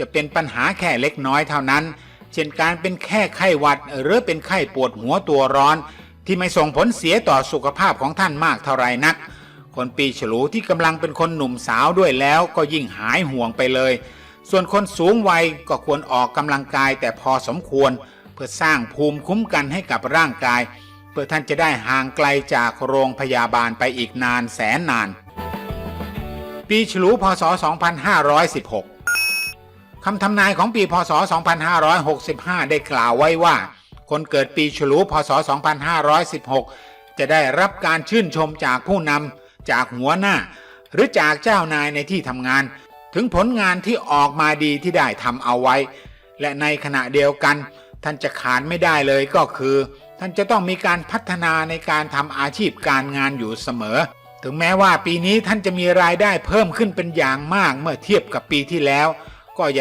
จะเป็นปัญหาแค่เล็กน้อยเท่านั้น เช่นการเป็นแค่ไข้หวัด หรือเป็นไข้ปวดหัวตัวร้อน ที่ไม่ส่งผลเสียต่อสุขภาพของท่านมากเท่าไรนัก คนปีฉลูที่กำลังเป็นคนหนุ่มสาวด้วยแล้วก็ยิ่งหายห่วงไปเลย ส่วนคนสูงวัยก็ควรออกกำลังกายแต่พอสมควร เพื่อสร้างภูมิคุ้มกันให้กับร่างกาย เพื่อท่านจะได้ห่างไกลจากโรงพยาบาลไปอีกนานแสนนาน ปีฉลูพศ 2516 คำทำนายของปีพศ 2565 ได้กล่าวไว้ว่า คนเกิดปีฉลูพศ 2516 จะได้รับการชื่นชมจากผู้นำจากหัวหน้า หรือจากเจ้านายในที่ทำงาน ถึงผลงานที่ออกมาดีที่ได้ทำเอาไว้ และในขณะเดียวกัน ท่านจะขาดไม่ได้เลยก็คือ ท่านจะต้องมีการพัฒนาในการทำอาชีพการงานอยู่เสมอ ถึงแม้ว่าปีนี้ท่านจะมีรายได้เพิ่มขึ้นเป็นอย่างมากเมื่อเทียบกับปีที่แล้ว